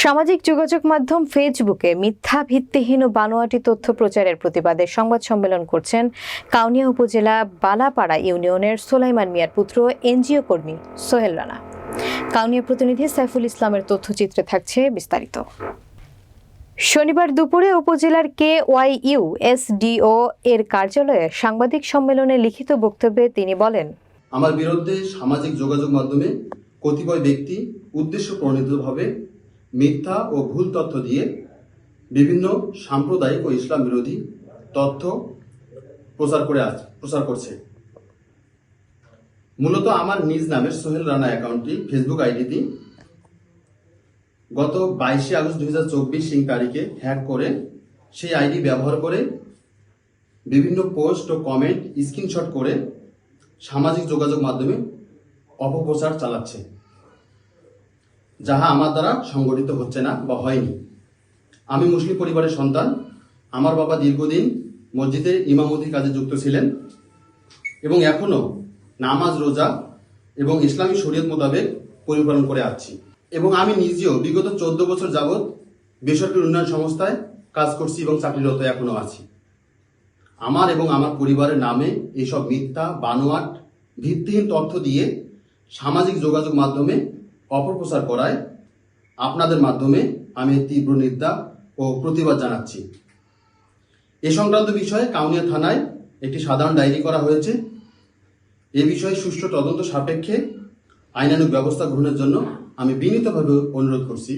সামাজিক যোগাযোগ মাধ্যম ফেসবুকে মিথ্যা, ভিত্তিহীন ও বানোয়াটি তথ্য প্রচারের প্রতিবাদে সংবাদ সম্মেলন করছেন কাউনিয়া উপজেলা বালাপাড়া ইউনিয়নের সোলাইমান মিয়ার পুত্র এনজিও কর্মী সোহেল রানা। কাউনিয়া প্রতিনিধি সাইফুল ইসলামের তথ্যচিত্রে থাকছে বিস্তারিত। শনিবার দুপুরে উপজেলার কে ওয়াই ইউ এসডিও এর কার্যালয়ে সাংবাদিক সম্মেলনে লিখিত বক্তব্যে তিনি বলেন, আমার বিরুদ্ধে সামাজিক যোগাযোগ মাধ্যমে কতিপয় ব্যক্তি উদ্দেশ্য প্রণীতভাবে মিথ্যা ও ভুল তথ্য দিয়ে বিভিন্ন সাম্প্রদায়িক ও ইসলাম বিরোধী তথ্য প্রচার করে আজ, প্রচার করছে। মূলত আমার নিজ নামের সোহেল রানা অ্যাকাউন্টটি, ফেসবুক আইডিটি গত বাইশে আগস্ট দুই হাজার চব্বিশ সিং তারিখে হ্যাক করে সেই আইডি ব্যবহার করে বিভিন্ন পোস্ট ও কমেন্ট স্ক্রিনশট করে সামাজিক যোগাযোগ মাধ্যমে অপপ্রচার চালাচ্ছে। যাহা আমার দ্বারা সংগঠিত হচ্ছে না বা হয়নি। আমি মুসলিম পরিবারের সন্তান। আমার বাবা দীর্ঘদিন মসজিদে ইমামতি কাজে যুক্ত ছিলেন এবং এখনও নামাজ, রোজা এবং ইসলামী শরীয়ত মোতাবেক পরিপালন করে আসছি। এবং আমি নিজেও বিগত চোদ্দ বছর যাবৎ বেসরকারি উন্নয়ন সংস্থায় কাজ করছি এবং চাকরিরত এখনও আছি। আমার এবং আমার পরিবারের নামে এইসব মিথ্যা, বানোয়াট, ভিত্তিহীন তথ্য দিয়ে সামাজিক যোগাযোগ মাধ্যমে অপপ্রচার করায় আপনাদের মাধ্যমে আমি তীব্র নিন্দা ও প্রতিবাদ জানাচ্ছি। এ সংক্রান্ত বিষয়ে কাউনিয়া থানায় একটি সাধারণ ডায়েরি করা হয়েছে। এ বিষয়ে সুষ্ঠু তদন্ত সাপেক্ষে আইনানুগ ব্যবস্থা গ্রহণের জন্য আমি বিনীতভাবে অনুরোধ করছি।